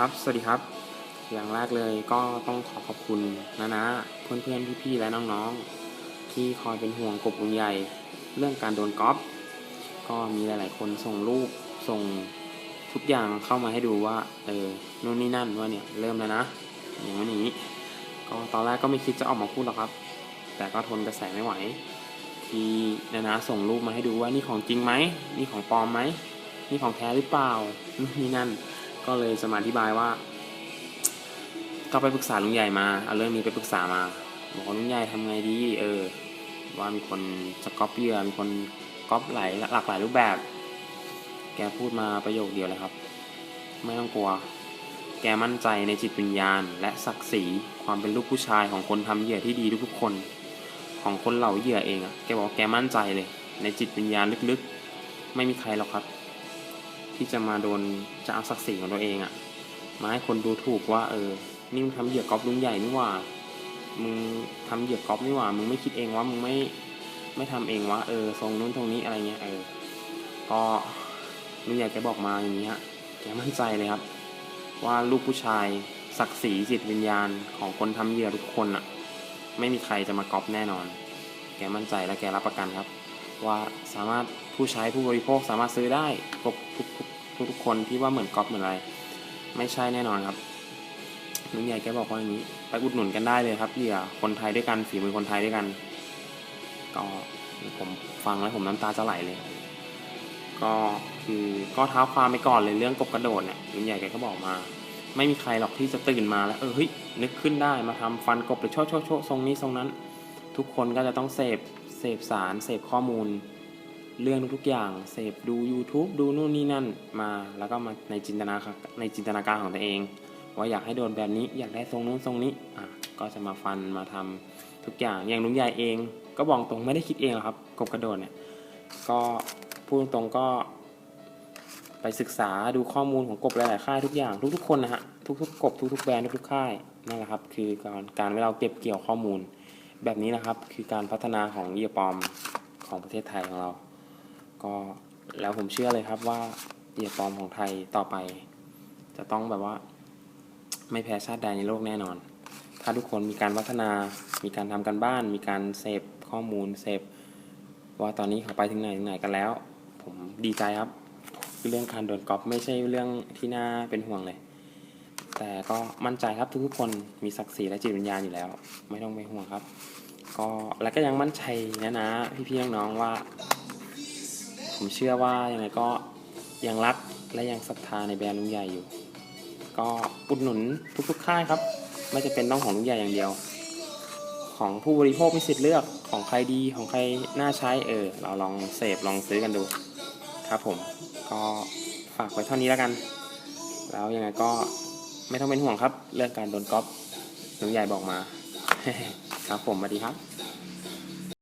ครับ สวัสดีครับ อย่างแรกเลยก็ต้องขอขอบคุณนะนะ เพื่อนเพื่อนๆพี่ๆและน้องๆ ที่คอยเป็นห่วงกบลุงใหญ่ เรื่องการโดนก๊อป ก็มีหลาย ๆ คนส่งรูปส่งทุกอย่างเข้ามาให้ดูว่าเออนู่นนี่นั่นว่าเนี่ยเริ่มแล้วนะ อย่างวันนี้ ก็ตอนแรกก็ไม่คิดจะออกมาพูดหรอกครับ แต่ก็ทนกระแสไม่ไหว ที่นานาส่งรูปมาให้ดูว่านี่ของจริงไหมนี่ของปลอมไหมนี่ของแท้หรือเปล่านู่นนี่นั่น ก็เลยจะมาอธิบายว่าก็ไปปรึกษาลุงใหญ่มาเอาเรื่องนี้ไปปรึกษามาบอกลุงใหญ่ทำไงดีเออ ว่ามีคนจะก๊อปเหยื่อมีคนก๊อปหลายหลากหลายรูปแบบ แกพูดมาประโยคเดียวเลยครับ ไม่ต้องกลัว แกมั่นใจในจิตวิญญาณ และศักดิ์ศรีความเป็นลูกผู้ชายของคนทำเหยื่อที่ดีทุกๆคน ของคนเหล่าเหยื่อเองอะแกบอกแกมั่นใจเลย ในจิตวิญญาณลึกๆ ไม่มีใครหรอกครับ ที่จะมาโดนจะเอาศักดิ์ศรีของตัวเองอะมาให้คนดูถูกว่า เออนี่มึงทำเหยื่อก๊อปลุงใหญ่นี่หว่า มึงทำเหยื่อก๊อปนี่หว่า มึงไม่คิดเองว่ามึงไม่ไม่ทำเองวะเออทรงนู้นทรงนี้อะไรเงี้ยเออก็ลุงใหญ่แกบอกมาอย่างนี้ฮะแกมั่นใจเลยครับ ว่าลูกผู้ชายศักดิ์ศรีจิตวิญญาณของคนทำเหยื่อทุกคนอะไม่มีใครจะมาก๊อปแน่นอน แกมั่นใจและแกรับประกันครับ ว่าสามารถผู้ใช้ผู้บริโภคสามารถซื้อได้ครบทุกทุกทุกทุกคนที่ว่าเหมือนก๊อปเหมือนอะไร ไม่ใช่แน่นอนครับลุงใหญ่แกบอกว่าอย่างนี้ ไปอุดหนุนกันได้เลยครับเหยื่อคนไทยด้วยกันฝีมือคนไทยด้วยกัน ก็ผมฟังแล้วผมน้ำตาจะไหลเลย ก็คือก็เท้าความไปก่อนเลยเรื่องกบกระโดดเนี่ยลุงใหญ่แกก็บอกมา ไม่มีใครหรอกที่จะตื่นมาแล้วเออเฮ้ยนึกขึ้นได้มาทำฟันกบหรือโชว์โชว์โชว์ทรงนี้ทรงนั้น ทุกคนก็จะต้องเสพ สพสาร เสพข้อมูล เรื่องทุกๆอย่าง เสพดู YouTube ดูนู่นนี่นั่นมาแล้วก็มาในจินตนาในจินตนาการของตัวเอง ว่าอยากให้โดนแบบนี้อยากได้ทรงนู้นทรงนี้อะก็จะมาฟันมาทำทุกอย่างอย่างลุงใหญ่เอง ก็บอกตรงไม่ได้คิดเองหรอกครับกบกระโดดเนี่ยก็พูดตรงๆก็ไปศึกษาดูข้อมูลของกบหลายๆค่ายทุกอย่างทุกๆคนนะฮะทุกๆกบทุกๆแบรนด์ทุกๆค่ายนั่นแหละครับ คือการการเวลาเก็บเกี่ยวข้อมูล แบบนี้นะครับคือการพัฒนาของเยื่อปอมของประเทศไทยของเรา ก็แล้วผมเชื่อเลยครับว่าเยื่อปอมของไทยต่อไป จะต้องแบบว่า ไม่แพ้ชาติใดในโลกแน่นอน ถ้าทุกคนมีการพัฒนา มีการทำกันบ้าน มีการเสพข้อมูลเสพว่าตอนนี้เขาไปถึงไหนถึงไหนกันแล้ว ผมดีใจครับ เรื่องการโดนก๊อปไม่ใช่เรื่องที่น่าเป็นห่วงเลย แต่ก็มั่นใจครับทุกๆคนมีศักดิ์ศรีและจิตวิญญาณอยู่แล้ว ไม่ต้องไปห่วงครับ ก็แล้วก็ยังมั่นใจนะนะ พี่ๆน้องๆว่า ผมเชื่อว่ายังไงก็ยังรักและยังศรัทธาในแบรนด์ลุงใหญ่อยู่ ก็อุดหนุนทุกๆค่ายครับ ไม่จะเป็นต้องของลุงใหญ่อย่างเดียว ของผู้บริโภคมีสิทธิ์เลือกของใครดีของใครน่าใช้เออ เราลองเสพลองซื้อกันดูครับผม ก็ฝากไว้เท่านี้แล้วกัน แล้วยังไงก็ ไม่ต้องเป็นห่วงครับ เรื่องการโดนก๊อปลุงใหญ่บอกมา ครับผมสวัสดีครับ